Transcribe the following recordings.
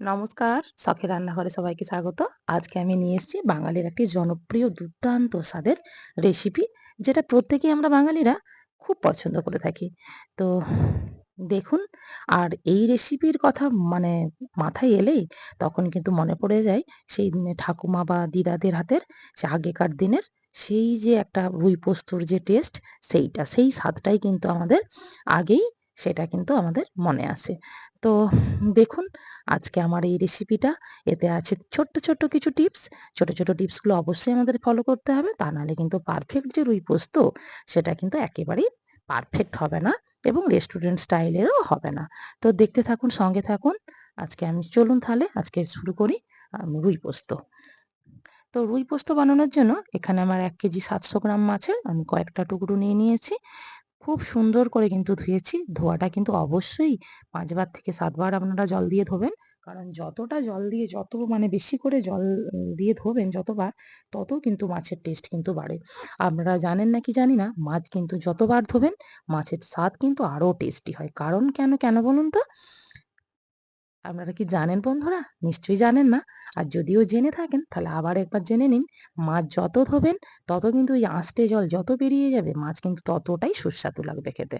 নমস্কার, শখের রান্নাঘরে সবাইকে স্বাগত। আজকে আমি নিয়ে এসেছি বাঙালির একটি জনপ্রিয় দুর্দান্ত স্বাদের রেসিপি যেটা প্রত্যেকেই আমরা বাঙালিরা খুব পছন্দ করে থাকি। তো দেখুন, আর এই রেসিপির কথা মানে মাথায় এলেই তখন কিন্তু মনে পড়ে যায়, সেই দিনে ঠাকুমা বা দিদাদের হাতের, সে আগেকার দিনের সেই যে একটা রুই পোস্তর যে টেস্ট সেইটা, সেই স্বাদটাই কিন্তু আমাদের আগেই সেটা কিন্তু আমাদের মনে আসে তো দেখুন, আজকে আমার এই রেসিপিটা এতে আছে ছোট্ট ছোট্ট কিছু টিপস ছোট ছোট টিপসগুলো অবশ্যই আমাদের ফলো করতে হবে, তা নাহলে কিন্তু পারফেক্ট যে রুই পোস্ত, সেটা কিন্তু একেবারেই পারফেক্ট হবে না এবং রেস্টুরেন্ট স্টাইলেরও হবে না। তো দেখতে থাকুন, সঙ্গে থাকুন। আজকে আমি, চলুন তাহলে আজকে শুরু করি রুই পোস্ত। তো রুই পোস্ত বানানোর জন্য এখানে আমার এক কেজি সাতশো গ্রাম মাছের, আমি কয়েকটা টুকরো নিয়ে নিয়েছি। খুব সুন্দর করে কিন্তু ধুয়েছি। ধোয়াটা কিন্তু অবশ্যই পাঁচবার থেকে সাতবার আপনারা জল দিয়ে ধোবেন। কারণ যতটা জল দিয়ে, যত মানে বেশি করে জল দিয়ে ধোবেন যতবার, তত কিন্তু মাছের টেস্ট কিন্তু বাড়ে। আপনারা জানেন নাকি জানি না, মাছ কিন্তু যতবার ধোবেন, মাছের স্বাদ কিন্তু আরও টেস্টি হয়। কারণ কেন কেন বলুন তো? আপনারা কি জানেন বন্ধুরা? নিশ্চয়ই জানেন না। আর যদিও জেনে থাকেন তাহলে আবার একবার জেনে নিন। মাছ যত ধোবেন তত কিন্তু ওই আঁশটে জল যত বেরিয়ে যাবে মাছ কিন্তু ততটাই সুস্বাদু লাগবে খেতে।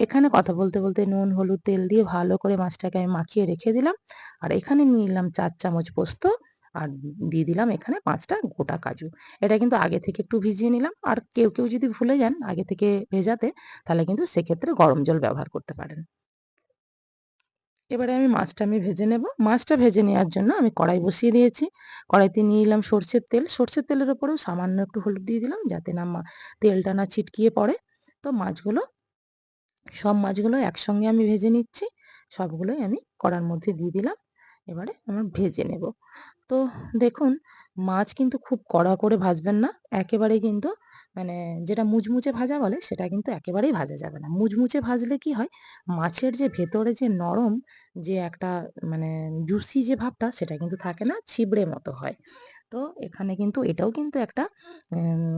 এখানে কথা বলতে, বলতে নুন, হলুদ, তেল দিয়ে ভালো করে মাছটাকে আমি মাখিয়ে রেখে দিলাম। আর এখানে নিয়ে নিলাম চার চামচ পোস্ত আর দিয়ে দিলাম এখানে পাঁচটা গোটা কাজু। এটা কিন্তু আগে থেকে একটু ভিজিয়ে নিলাম। আর কেউ, কেউ যদি ভুলে যান আগে থেকে ভেজাতে তাহলে কিন্তু সেক্ষেত্রে গরম জল ব্যবহার করতে পারেন। এবারে আমি মাছটা আমি ভেজে নেব। মাছটা ভেজে নেওয়ার জন্য আমি কড়াই বসিয়ে দিয়েছি। কড়াইতে নিয়ে নিলাম সর্ষের তেল। সর্ষের তেলের ওপরেও সামান্য একটু হলুদ দিয়ে দিলাম যাতে না তেলটা না ছিটকিয়ে পড়ে। তো মাছগুলো, সব মাছগুলো একসঙ্গে আমি ভেজে নিচ্ছি। সবগুলোই আমি কড়ার মধ্যে দিয়ে দিলাম। এবারে আমার ভেজে নেব। তো দেখুন, মাছ কিন্তু খুব কড়া করে ভাজবেন না। একেবারে কিন্তু মানে যেটা মুচমুচে ভাজা বলে সেটা কিন্তু একেবারেই ভাজা যাবে না। মুচমুচে ভাজলে কি হয়? মাছের যে ভেতরে যে নরম যে একটা মানে জুসি যে ভাবটা সেটা কিন্তু থাকে না, ছিবড়ে মতো হয়। তো এখানে কিন্তু এটাও কিন্তু একটা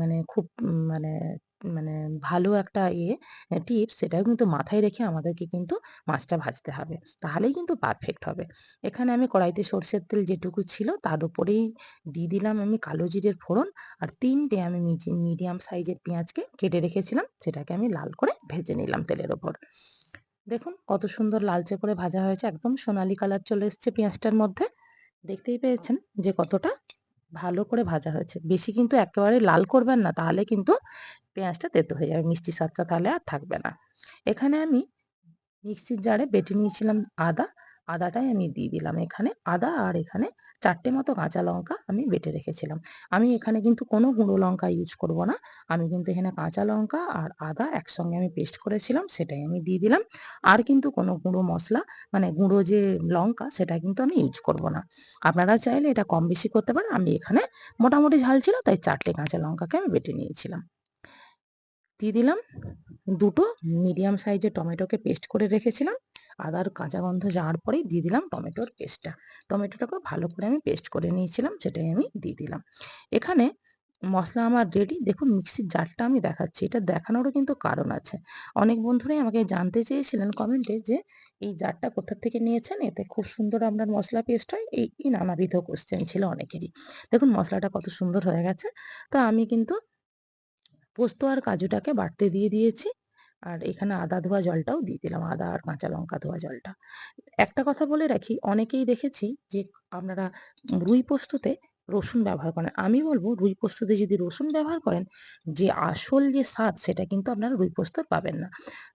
মানে খুব মানে মানে ভালো একটা ইয়ে টিপস, সেটাও কিন্তু মাথায় রেখে আমাদেরকে কিন্তু মাছটা ভাজতে হবে। তাহলেই কিন্তু পারফেক্ট হবে। এখানে আমি কড়াইতে সর্ষের তেল যেটুকু ছিল তার উপরেই দিয়ে দিলাম আমি কালো জিরের ফোড়ন আর তিনটে আমি মিডিয়াম সাইজের পেঁয়াজকে কেটে রেখেছিলাম, সেটাকে আমি লাল করে ভেজে নিলাম তেলের ওপর। দেখুন কত সুন্দর লালচে করে ভাজা হয়েছে, একদম সোনালি কালার চলে এসছে পেঁয়াজটার মধ্যে। দেখতেই পেয়েছেন যে কতটা ভালো করে ভাজা হয়েছে। বেশি কিন্তু একেবারে লাল করবেন না, তাহলে কিন্তু পেঁয়াজটা তেতো হয়ে যাবে, মিষ্টি স্বাদটা তাহলে আর থাকবে না। এখানে আমি মিক্সির জারে বেটে নিয়েছিলাম আদা আদাটাই আমি দিয়ে দিলাম এখানে। আদা আর এখানে চারটে মতো কাঁচা লঙ্কা আমি বেটে রেখেছিলাম। আমি এখানে কিন্তু কোনো গুঁড়ো লঙ্কা ইউজ করব না। আমি কিন্তু এখানে কাঁচা লঙ্কা আর আদা একসঙ্গে আমি পেস্ট করেছিলাম, সেটাই আমি দিয়ে দিলাম। আর কিন্তু কোনো গুঁড়ো মশলা মানে গুঁড়ো যে লঙ্কা, সেটা কিন্তু আমি ইউজ করব না। আপনারা চাইলে এটা কম বেশি করতে পারেন। আমি এখানে মোটামুটি ঝাল ছিল, তাই চারটে কাঁচা লঙ্কাকে আমি বেটে নিয়েছিলাম। দিয়ে দিলাম দুটো মিডিয়াম সাইজের টমেটোকে পেস্ট করে রেখেছিলাম। আদার কাঁচা গন্ধ যাওয়ার পরেই দিয়ে দিলাম টমেটোর পেস্টটা টমেটোটাকে ভালো করে আমি পেস্ট করে নিয়েছিলাম, সেটাই আমি দিয়ে দিলাম। এখানে মশলা আমার রেডি দেখুন মিক্সির জারটা আমি দেখাচ্ছি। এটা দেখানোরও কিন্তু কারণ আছে। অনেক বন্ধুরাই আমাকে জানতে চেয়েছিলেন কমেন্টে যে, এই জারটা কোথা থেকে নিয়েছেন? এতে খুব সুন্দর আপনার মশলা পেস্ট হয়। এই এই নানাবিধ কোশ্চেন ছিল অনেকেরই। দেখুন, মশলাটা কত সুন্দর হয়ে গেছে। তা আমি কিন্তু পোস্ত আর কাজুটাকে বাটতে দিয়ে দিয়েছি। আর এখানে আদা ধোয়া জলটাও দিয়ে দিলাম, আদা আর কাঁচা লঙ্কা ধোয়া জলটা। একটা কথা বলে রাখি, অনেকেই দেখেছি যে আপনারা রুই পোস্ততে রসুন ব্যবহার করেন। আমি বলব রুই পোস্ততে যদি রসুন ব্যবহার করেন, যে আসল যে স্বাদ সেটা কিন্তু আপনারা রুই পোস্ত পাবেন না।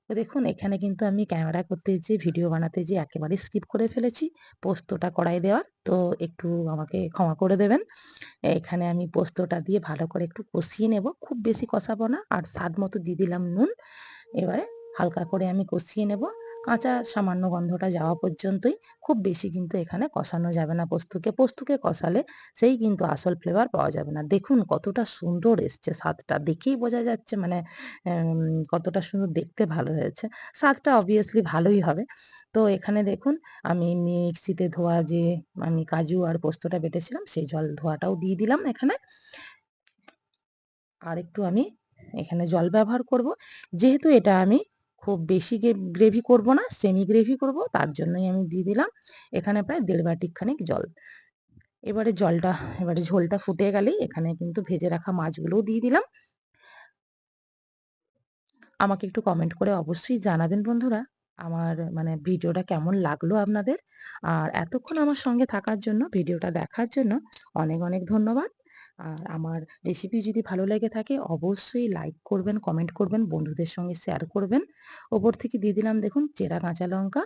তো দেখুন, এখানে কিন্তু আমি ক্যামেরা করতে যে, ভিডিও বানাতে যে একেবারে স্কিপ করে ফেলেছি পোস্তটা কড়াই দেওয়ার। তো একটু আমাকে ক্ষমা করে দেবেন। এখানে আমি পোস্তটা দিয়ে ভালো করে একটু কষিয়ে নেব। খুব বেশি কষাবো না। আর স্বাদ মতো দিয়ে দিলাম নুন। এবারে হালকা করে আমি কষিয়ে নেব। কাঁচা সামান্য গন্ধটা যাওয়া পর্যন্তই। খুব বেশি কিন্তু এখানে কষানো যাবে না পোস্তকে। পোস্তকে কষালে সেই কিন্তু আসল ফ্লেভার পাওয়া যাবে না। দেখুন কতটা সুন্দর এসছে স্বাদটা। দেখেই বোঝা যাচ্ছে মানে কতটা সুন্দর দেখতে ভালো হয়েছে। স্বাদটা অবভিয়াসলি ভালোই হবে। তো এখানে দেখুন আমি মিক্সিতে ধোয়া যে, আমি কাজু আর পোস্তটা বেটেছিলাম, সেই জল ধোয়াটাও দিয়ে দিলাম এখানে। আর একটু আমি এখানে জল ব্যবহার করব। যেহেতু এটা আমি খুব বেশি গ্রেভি করব না সেমি গ্রেভি করব, তার জন্যই আমি দিয়ে দিলাম। এখানে প্রায় দেড় বাটি খানিক জল। এবারে জলটা, এবারে ঝোলটা ফুটে গেলেই এখানে কিন্তু ভেজে রাখা মাছগুলোও দিয়ে দিলাম। আমাকে একটু কমেন্ট করে অবশ্যই জানাবেন বন্ধুরা, আমার মানে ভিডিওটা কেমন লাগল আপনাদের। আর এতক্ষণ আমার সঙ্গে থাকার জন্য, ভিডিওটা দেখার জন্য অনেক অনেক ধন্যবাদ। আর আমার রেসিপি যদি ভালো লেগে থাকে, অবশ্যই লাইক করবেন কমেন্ট করবেন, বন্ধুদের সঙ্গে শেয়ার করবেন। ওপর থেকে দিয়ে দিলাম দেখুন চেরা কাঁচা লঙ্কা।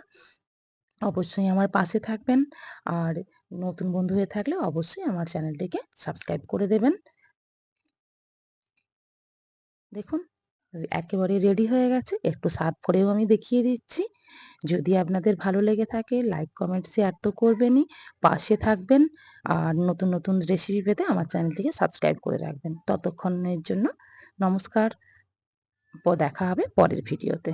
অবশ্যই আমার পাশে থাকবেন। আর নতুন বন্ধু হয়ে থাকলে অবশ্যই আমার চ্যানেলটিকে সাবস্ক্রাইব করে দেবেন। দেখুন একেবারে রেডি হয়ে গেছে। একটু সার্ভ করেও আমি দেখিয়ে দিচ্ছি। যদি আপনাদের ভালো লেগে থাকে লাইক কমেন্ট শেয়ার তো করবেনই। পাশে থাকবেন আর নতুন নতুন রেসিপি পেতে আমার চ্যানেলটিকে সাবস্ক্রাইব করে রাখবেন। ততক্ষণের জন্য নমস্কার। দেখা হবে পরের ভিডিওতে